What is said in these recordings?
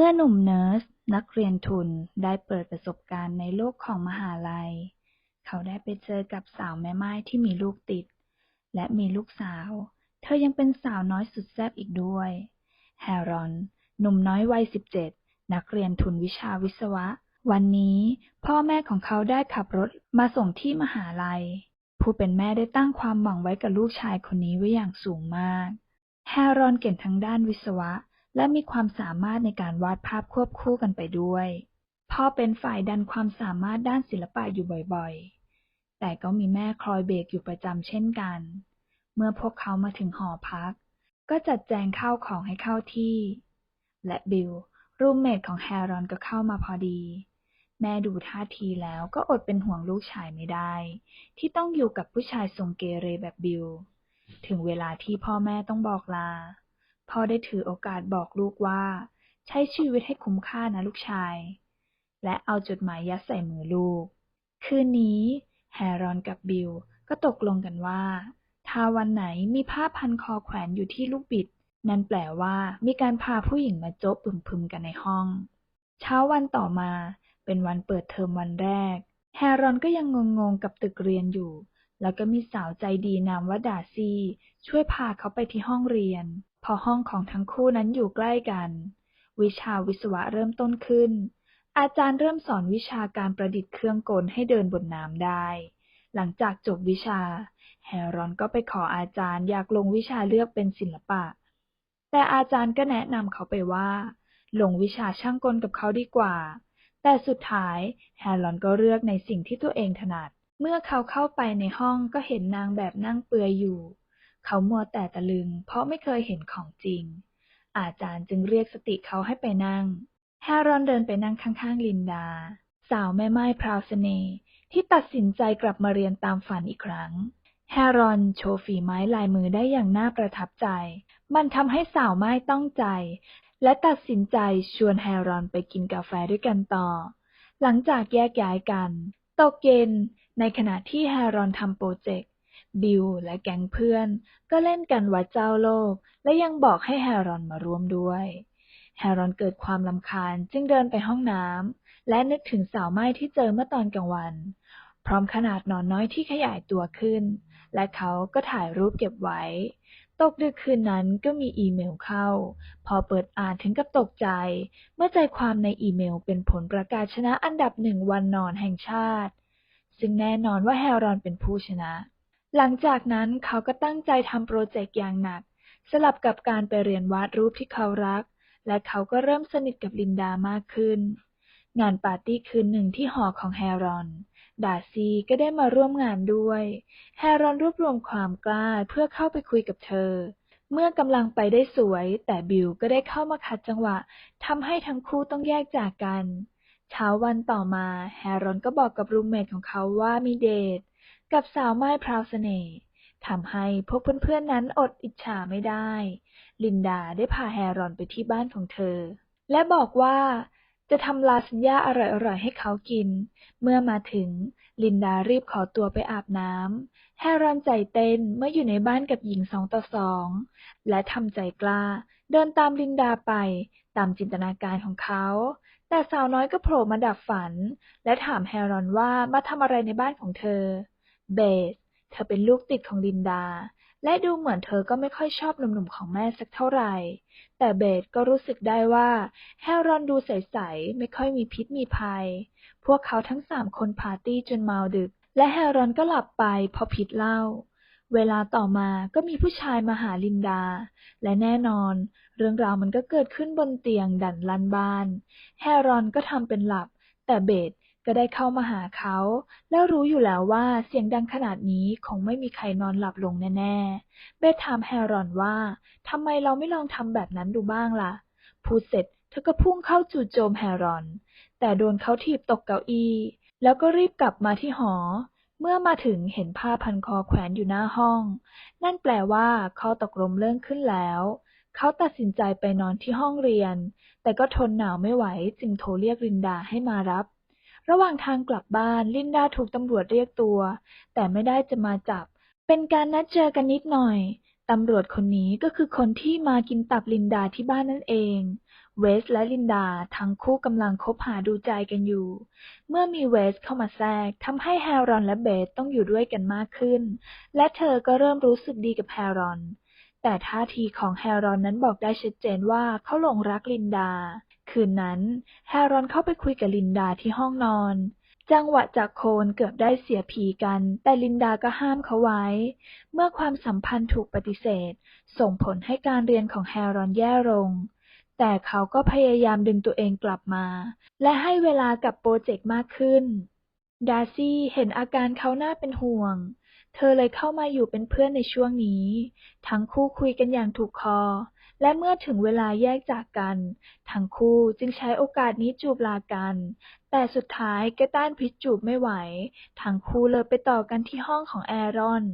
มื่อหนุ่มเนิร์สนักเรียนทุนได้เปิดประสบการณ์ในโลกของมหาลัย เขาได้ไปเจอกับสาวแม่ไม้ที่มีลูกติด และมีลูกสาว เธอยังเป็นสาวน้อยสุดแซ่บอีกด้วย แฮรอน หนุ่มน้อยวัย 17 นักเรียนทุนวิชาวิศวะ วันนี้พ่อแม่ของเขาได้ขับรถมาส่งที่มหาลัย ผู้เป็นแม่ได้ตั้งความหวังไว้กับลูกชายคนนี้ไว้อย่างสูงมาก แฮรอนเก่งทั้งด้านวิศวะ และมีความสามารถในการวาดภาพควบคู่กันไปด้วย พ่อเป็นฝ่ายดันความสามารถด้านศิลปะอยู่บ่อยๆ แต่ก็มีแม่คอยเบรกอยู่ประจำเช่นกัน เมื่อพวกเขามาถึงหอพัก ก็จัดแจงข้าวของให้เข้าที่ และบิลรูมเมทของแฮรอนก็เข้ามาพอดี แม่ดูท่าทีแล้วก็อดเป็นห่วงลูกชายไม่ได้ ที่ต้องอยู่กับผู้ชายทรงเกเรแบบบิลถึงเวลาที่พ่อแม่ต้องบอกลา พ่อได้ถือโอกาสบอกลูกว่า ใช้ชีวิตให้คุ้มค่านะลูกชาย และเอาจดหมายยัดใส่มือลูก คืนนี้แฮรอนกับบิลก็ตกลงกันว่า ถ้าวันไหนมีผ้าพันคอแขวนอยู่ที่ลูกบิด นั่นแปลว่ามีการพาผู้หญิงมาโจ๊ะพึมๆกันในห้อง เช้าวันต่อมาเป็นวันเปิดเทอมวันแรก แฮรอนก็ยังงงๆกับตึกเรียนอยู่ แล้วก็มีสาวใจดีนามว่าดาซี่ ช่วยพาเขาไปที่ห้องเรียน พอห้องของทั้งคู่นั้นอยู่ใกล้กัน วิชาวิศวะเริ่มต้นขึ้น อาจารย์เริ่มสอนวิชาการประดิษฐ์เครื่องกลให้เดินบนน้ำได้ หลังจากจบวิชา แฮรอนก็ไปขออาจารย์อยากลงวิชาเลือกเป็นศิลปะ แต่อาจารย์ก็แนะนำเขาไปว่า ลงวิชาช่างกลกับเขาดีกว่า แต่สุดท้ายแฮรอนก็เลือกในสิ่งที่ตัวเองถนัด เมื่อเขาเข้าไปในห้องก็เห็นนางแบบนั่งเปลือยอยู่ เขามัวแต่ตะลึง เพราะไม่เคยเห็นของจริง อาจารย์จึงเรียกสติเขาให้ไปนั่ง แฮรอนเดินไปนั่งข้างๆลินดา สาวแม่ไม้พราวเสน่ห์ที่ตัดสินใจกลับมาเรียนตามฝันอีกครั้ง แฮรอนโชว์ฝีไม้ลายมือได้อย่างน่าประทับใจ มันทำให้สาวไม้ต้องใจ และตัดสินใจชวนแฮรอนไปกินกาแฟด้วยกันต่อ หลังจากแยกย้ายกัน ตกเย็น ในขณะที่แฮรอนทำโปรเจกต์ บิลและแก๊งเพื่อน ก็เล่นกันวัดเจ้าโลก และยังบอกให้แฮรอนมาร่วมด้วย แฮรอนเกิดความลำคาญจึงเดินไปห้องน้ำและนึกถึงสาวไม้ที่เจอเมื่อตอนกลางวัน พร้อมขนาดนอนน้อยที่ขยายตัวขึ้น และเขาก็ถ่ายรูปเก็บไว้ ตกดึกคืนนั้นก็มีอีเมลเข้า พอเปิดอ่านถึงกับตกใจ เมื่อใจความในอีเมลเป็นผลประกาศชนะอันดับหนึ่งวันนอนแห่งชาติ ซึ่งแน่นอนว่าแฮรอนเป็นผู้ชนะ หลังจากนั้นเขาก็ตั้งใจทำโปรเจกต์อย่างหนัก สลับกับการไปเรียนวาดรูปที่เขารัก และเขาก็เริ่มสนิทกับลินดามากขึ้น งานปาร์ตี้คืนหนึ่งที่หอของแฮรอน ดาซีก็ได้มาร่วมงานด้วย แฮรอนรวบรวมความกล้าเพื่อเข้าไปคุยกับเธอ เมื่อกำลังไปได้สวย แต่บิลก็ได้เข้ามาขัดจังหวะทำให้ทั้งคู่ต้องแยกจากกัน เช้าวันต่อมา แฮรอนก็บอกกับรูมเมทของเขาว่ามีเดท กับสาวไม้พราวเสน่ห์ทำให้พวกเพื่อนๆนั้นอดอิจฉาไม่ได้ ลินดาได้พาแฮรอนไปที่บ้านของเธอ และบอกว่าจะทำลาสัญญาอร่อยๆให้เขากิน เมื่อมาถึง ลินดารีบขอตัวไปอาบน้ำแฮรอนใจเต้นเมื่ออยู่ในบ้านกับหญิงสองต่อสอง และทำใจกล้า เดินตามลินดาไปตามจินตนาการของเขา แต่สาวน้อยก็โผล่มาดับฝัน และถามแฮรอนว่ามาทำอะไรในบ้านของเธอ เบสเธอเป็นลูกติดของลินดา และดูเหมือนเธอก็ไม่ค่อยชอบหนุ่มๆของแม่สักเท่าไหร่ แต่เบสก็รู้สึกได้ว่าแฮรอนดูใสๆ ไม่ค่อยมีพิษมีภัย พวกเขาทั้งสามคนปาร์ตี้จนเมาดึก และแฮรอนก็หลับไปเพราะพิษเหล้า เวลาต่อมาก็มีผู้ชายมาหาลินดา และแน่นอน เรื่องราวมันก็เกิดขึ้นบนเตียงดันลันบาน แฮรอนก็ทำเป็นหลับ แต่เบส ก็ได้เข้ามาหาเขา แล้วรู้อยู่แล้วว่าเสียงดังขนาดนี้คงไม่มีใครนอนหลับลงแน่ๆ เบสถามแฮรอนว่าทำไมเราไม่ลองทำแบบนั้นดูบ้างล่ะ พูดเสร็จเธอก็พุ่งเข้าจู่โจมแฮรอน แต่โดนเขาถีบตกเก้าอี้ แล้วก็รีบกลับมาที่หอ เมื่อมาถึงเห็นผ้าพันคอแขวนอยู่หน้าห้อง นั่นแปลว่าข้อตกลงเริ่มขึ้นแล้วเขาตัดสินใจไปนอนที่ห้องเรียน แต่ก็ทนหนาวไม่ไหวจึงโทรเรียกลินดาให้มารับ ระหว่างทางกลับบ้าน ลินดาถูกตำรวจเรียกตัว แต่ไม่ได้จะมาจับ เป็นการนัดเจอกันนิดหน่อย ตำรวจคนนี้ก็คือคนที่มากินตับลินดาที่บ้านนั่นเอง เวสและลินดาทั้งคู่กำลังคบหาดูใจกันอยู่ เมื่อมีเวสเข้ามาแทรกทำให้แฮร์รอนและเบสต้องอยู่ด้วยกันมากขึ้น และเธอก็เริ่มรู้สึกดีกับแฮร์รอน แต่ท่าทีของแฮร์รอนนั้นบอกได้ชัดเจนว่าเขาหลงรักลินดา คืนนั้น แฮร์รอนเข้าไปคุยกับลินดาที่ห้องนอน จังหวะจากโคนเกือบได้เสียผีกัน แต่ลินดาก็ห้ามเขาไว้ เมื่อความสัมพันธ์ถูกปฏิเสธ ส่งผลให้การเรียนของแฮร์รอนแย่ลง แต่เขาก็พยายามดึงตัวเองกลับมา และให้เวลากับโปรเจกต์มากขึ้น ดาร์ซี่เห็นอาการเขาน่าเป็นห่วงเธอเลยเข้ามาอยู่เป็นเพื่อนในช่วงนี้ ทั้งคู่คุยกันอย่างถูกคอ และเมื่อถึงเวลาแยกจากกัน ทั้งคู่จึงใช้โอกาสนี้จูบลากัน แต่สุดท้ายก็ต้านพิษจูบไม่ไหว ทั้งคู่เลยไปต่อกันที่ห้องของแอรอน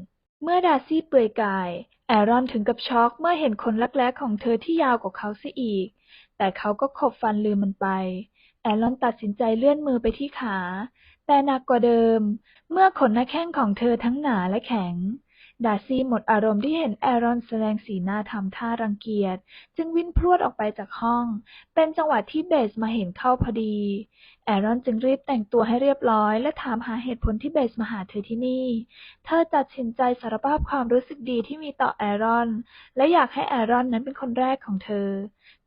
เมื่อดาซี่เปลือยกาย แอรอนถึงกับช็อกเมื่อเห็นขนรักแร้ของเธอที่ยาวกว่าเขาเสียอีก แต่เขาก็ขบฟันลืมมันไป แอรอนตัดสินใจเลื่อนมือไปที่ขา แต่หนักกว่าเดิม เมื่อขนหน้าแข้งของเธอทั้งหนาและแข็ง ดาร์ซี่หมดอารมณ์ที่เห็นแอรอนแสดงสีหน้าทำท่ารังเกียจ จึงวิ่งพรวดออกไปจากห้อง เป็นจังหวะที่เบสมาเห็นเข้าพอดี แอรอนจึงรีบแต่งตัวให้เรียบร้อย และถามหาเหตุผลที่เบสมาหาเธอที่นี่ เธอตัดสินใจสารภาพความรู้สึกดีที่มีต่อแอรอน และอยากให้แอรอนนั้นเป็นคนแรกของเธอ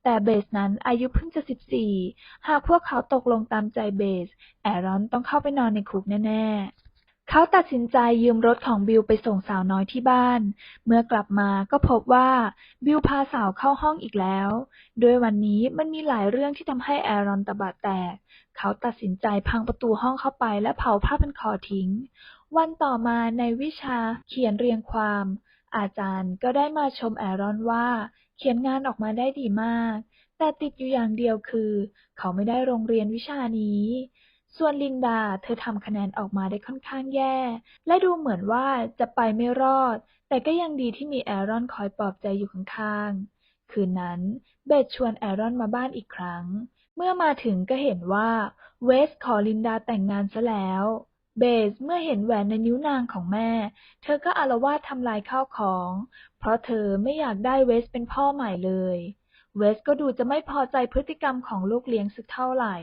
แต่เบสนั้นอายุเพิ่งจะ 14 หากพวกเขาตกลงตามใจเบส แอรอนต้องเข้าไปนอนในคุกแน่ ๆ เขาตัดสินใจยืมรถของบิลไปส่งสาวน้อยที่บ้าน เมื่อกลับมาก็พบว่าบิลพาสาวเข้าห้องอีกแล้ว ด้วยวันนี้มันมีหลายเรื่องที่ทำให้แอรอนตะบะแตก เขาตัดสินใจพังประตูห้องเข้าไปและเผาผ้าพันคอทิ้ง วันต่อมาในวิชาเขียนเรียงความ อาจารย์ก็ได้มาชมแอรอนว่า เขียนงานออกมาได้ดีมาก แต่ติดอยู่อย่างเดียวคือ เขาไม่ได้โรงเรียนวิชานี้ ส่วนลินดาเธอทำคะแนนออกมาได้ค่อนข้างแย่ และดูเหมือนว่าจะไปไม่รอด แต่ก็ยังดีที่มีแอรอนคอยปลอบใจอยู่ข้างๆ คืนนั้นเบสชวนแอรอนมาบ้านอีกครั้ง เมื่อมาถึงก็เห็นว่าเวสขอลินดาแต่งงานซะแล้วเบสเมื่อเห็นแหวนในนิ้วนางของแม่ เธอก็อาละวาดทำลายข้าวของ เพราะเธอไม่อยากได้เวสเป็นพ่อใหม่เลย เวสก็ดูจะไม่พอใจพฤติกรรมของลูกเลี้ยงสักเท่าไหร่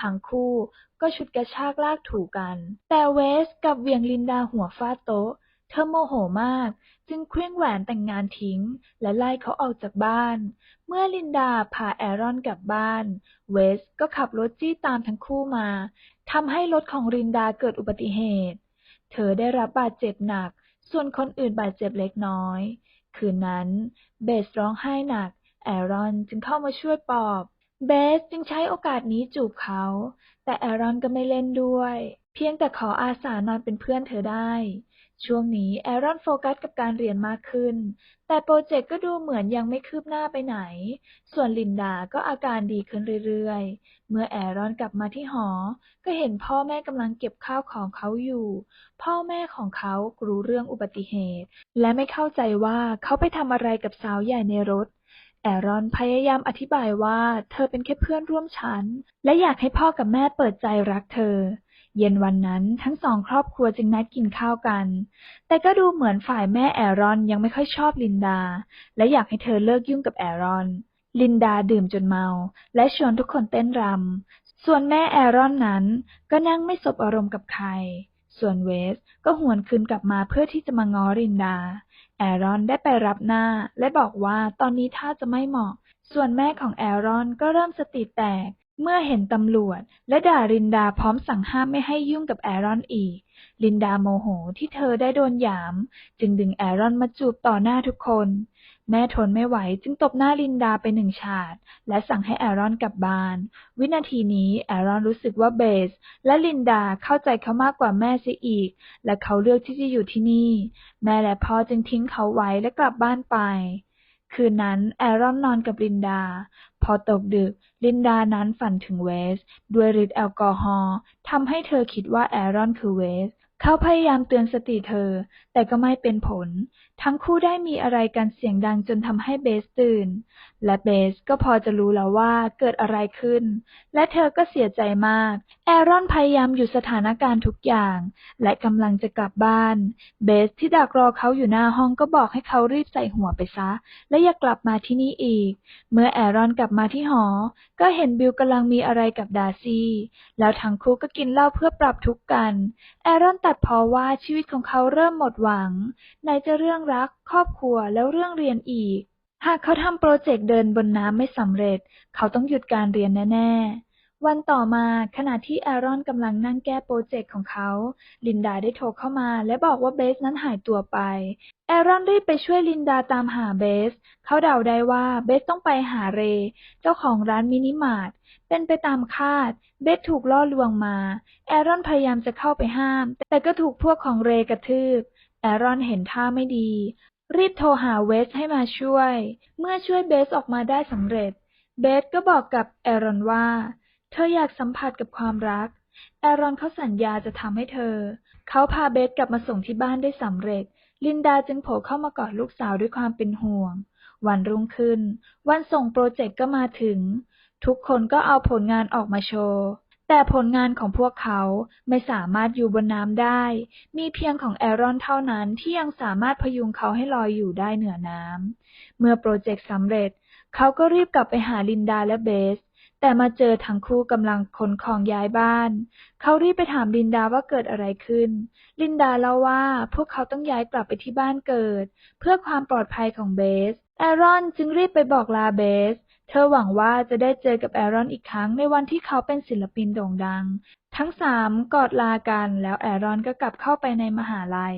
ทั้งคู่ก็ฉุดกระชากลากถูกัน แต่เวสกับเวียงลินดาหัวฟาดโต๊ะ เธอโมโหมาก จึงเคว้งแหวนแต่งงานทิ้ง และไล่เขาออกจากบ้าน เมื่อลินดาพาแอรอนกลับบ้าน เวสก็ขับรถจี้ตามทั้งคู่มาทำให้รถของลินดาเกิดอุบัติเหตุ เธอได้รับบาดเจ็บหนัก ส่วนคนอื่นบาดเจ็บเล็กน้อย คืนนั้นเบสร้องไห้หนัก แอรอนจึงเข้ามาช่วยปอบ เบสจึงใช้โอกาสนี้จูบเขา แต่แอรอนก็ไม่เล่นด้วย เพียงแต่ขออาสานอนเป็นเพื่อนเธอได้ ช่วงนี้แอรอนโฟกัสกับการเรียนมากขึ้น แต่โปรเจกต์ก็ดูเหมือนยังไม่คืบหน้าไปไหน ส่วนลินดาก็อาการดีขึ้นเรื่อยๆ เมื่อแอรอนกลับมาที่หอ ก็เห็นพ่อแม่กำลังเก็บข้าวของเขาอยู่ พ่อแม่ของเขารู้เรื่องอุบัติเหตุ และไม่เข้าใจว่าเขาไปทำอะไรกับสาวใหญ่ในรถ แอรอนพยายามอธิบายว่าเธอเป็นแค่เพื่อนร่วมชั้น และอยากให้พ่อกับแม่เปิดใจรักเธอ เย็นวันนั้นทั้งสองครอบครัวจึงนัดกินข้าวกัน แต่ก็ดูเหมือนฝ่ายแม่แอรอนยังไม่ค่อยชอบลินดา และอยากให้เธอเลิกยุ่งกับแอรอน ลินดาดื่มจนเมา และชวนทุกคนเต้นรำ ส่วนแม่แอรอนนั้นก็นั่งไม่สบอารมณ์กับใคร ส่วนเวสก็หวนคืนกลับมาเพื่อที่จะมาง้อลินดา แอรอนได้ไปรับหน้า และบอกว่าตอนนี้ท่าจะไม่เหมาะ ส่วนแม่ของแอรอนก็เริ่มสติแตก เมื่อเห็นตำรวจ และด่าลินดาพร้อมสั่งห้ามไม่ให้ยุ่งกับแอรอนอีก ลินดาโมโหที่เธอได้โดนหยาม จึงดึงแอรอนมาจูบต่อหน้าทุกคน แม่ทนไม่ไหวจึงตบหน้าลินดาไปหนึ่งฉาด และสั่งให้แอรอนกลับบ้าน วินาทีนี้แอรอนรู้สึกว่าเบส และลินดาเข้าใจเขามากกว่าแม่เสียอีก และเขาเลือกที่จะอยู่ที่นี่ แม่และพ่อจึงทิ้งเขาไว้และกลับบ้านไป คืนนั้นแอรอนนอนกับลินดา พอตกดึก ลินดานั้นฝันถึงเวส ด้วยฤทธิ์แอลกอฮอล์ทำให้เธอคิดว่าแอรอนคือเวส เขาพยายามเตือนสติเธอ แต่ก็ไม่เป็นผล ทั้งคู่ได้มีอะไรกันเสียงดังจนทำให้เบสตื่น และเบสก็พอจะรู้แล้วว่าเกิดอะไรขึ้น และเธอก็เสียใจมาก แอรอนพยายามอยู่สถานการณ์ทุกอย่าง และกำลังจะกลับบ้าน เบสที่ดักรอเขาอยู่หน้าห้องก็บอกให้เขารีบใส่หัวไปซะ และอย่ากลับมาที่นี่อีก เมื่อแอรอนกลับมาที่หอ ก็เห็นบิลกำลังมีอะไรกับดาร์ซี่ แล้วทั้งคู่ก็กินเหล้าเพื่อปรับทุกข์กัน แอรอนตัดเพราะว่าชีวิตของเขาเริ่มหมดหวัง ไหนจะเรื่องรัก ครอบครัวแล้วเรื่องเรียนอีก หากเขาทำโปรเจกต์เดินบนน้ำไม่สำเร็จ เขาต้องหยุดการเรียนแน่ๆ วันต่อมาขณะที่แอรอนกำลังนั่งแก้โปรเจกต์ของเขา ลินดาได้โทรเข้ามาและบอกว่าเบสนั้นหายตัวไป แอรอนรีบไปช่วยลินดาตามหาเบส เขาเดาได้ว่าเบสต้องไปหาเรย์เจ้าของร้านมินิมาร์ทเป็นไปตามคาด เบสถูกล่อลวงมา แอรอนพยายามจะเข้าไปห้าม แต่ก็ถูกพวกของเรย์กระทืบ แอรอนเห็นท่าไม่ดี รีบโทรหาเวสให้มาช่วย เมื่อช่วยเบสออกมาได้สำเร็จ เบสก็บอกกับแอรอนว่า เธออยากสัมผัสกับความรัก แอรอนเขาสัญญาจะทำให้เธอ เขาพาเบสกลับมาส่งที่บ้านได้สำเร็จ ลินดาจึงโผล่เข้ามากอดลูกสาวด้วยความเป็นห่วง วันรุ่งขึ้น วันส่งโปรเจกต์ก็มาถึง ทุกคนก็เอาผลงานออกมาโชว์แต่ผลงานของพวกเขาไม่สามารถอยู่บนน้ำได้ มีเพียงของแอรอนเท่านั้นที่ยังสามารถพยุงเขาให้ลอยอยู่ได้เหนือน้ำ เมื่อโปรเจกต์สำเร็จ เขาก็รีบกลับไปหาลินดาและเบส แต่มาเจอทั้งคู่กำลังขนของย้ายบ้าน เขารีบไปถามลินดาว่าเกิดอะไรขึ้น ลินดาเล่าว่าพวกเขาต้องย้ายกลับไปที่บ้านเกิด เพื่อความปลอดภัยของเบส แอรอนจึงรีบไปบอกลาเบส เธอหวังว่าจะได้เจอกับแอรอนอีกครั้งในวันที่เขาเป็นศิลปินโด่งดัง ทั้งสามกอดลากันแล้วแอรอนก็กลับเข้าไปในมหาลัย